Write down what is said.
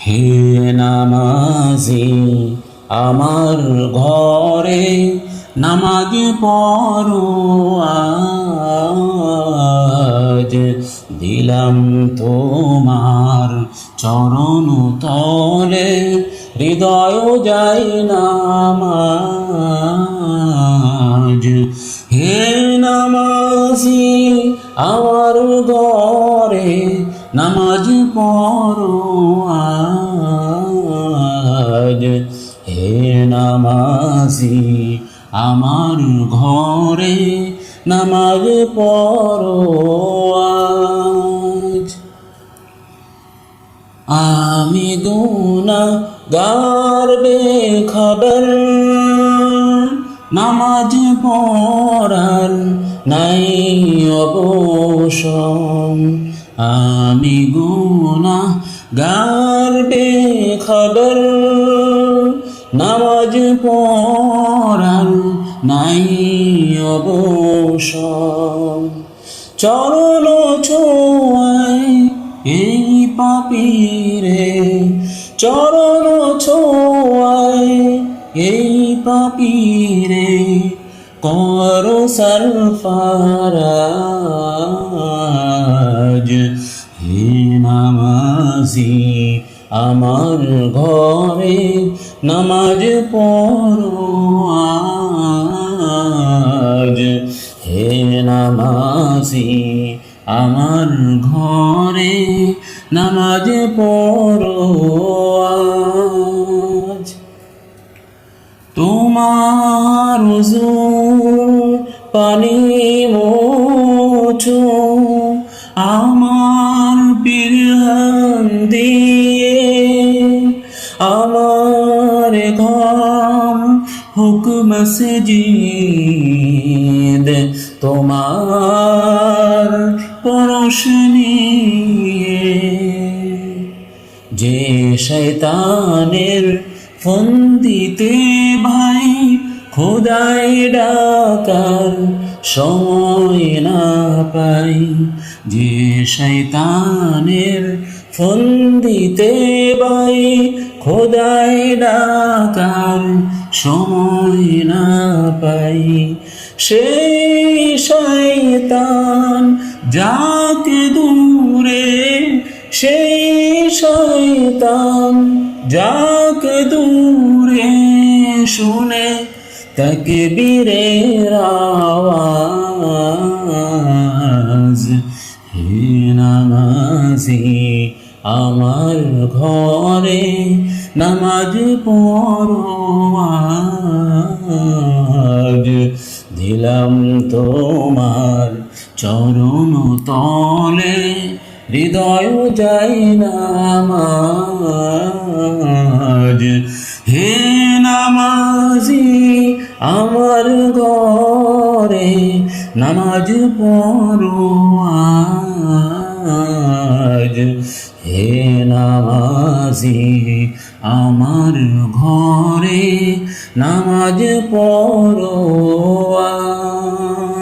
হে নামাজি আমার ঘরে নামাজ পড়ো, আজ দিলাম তোমার চরণ তলে, হৃদয় যাই নামাজ। হে নামাজি আমার নামাজ পড়ো আজ। হে নামাজি আমার ঘরে নামাজ পড়ো আজ। আমি গুনা গারবে খবর নামাজ পড়ার নাই অবসর। আমি গুনা গারবে খবর নামাজ পড়ার নাই অবসর। চরণ ছোঁয়ায় এই পাপিরে, চরণ ছোঁয়ায় এই পাপিরে, কর সরফারাজ। হে নামাজি, আমার ঘরে নামাজ পড়ো আজ। হে নামাজি, আমার ঘরে নামাজ পড়ো হুজুর পানি মোছো আমার পিরহান দিয়ে আমার ঘর হুকুম সজিদ তোমার পরশ যে শৈতানের ফন্দিতে ভাই, খোদাই ডাকার সময় না পাই। যে শৈতানের ফন্দিতে ভাই, খোদাই ডাকার সময় না পাই। সেই শৈতান যাকে দূরে, সেই শয়তান, যাকে দূরে শুনে তাকে বীরের আওয়াজ, হে নামাজি আমার ঘরে নামাজ পড়ো দিলাম তোমার চরণ তলে হৃদয় যাই নামাজ। হে নামাজি, আমার ঘরে নামাজ পড়ো আজ। হে নামাজি, আমার ঘরে নামাজ পড়ো আজ।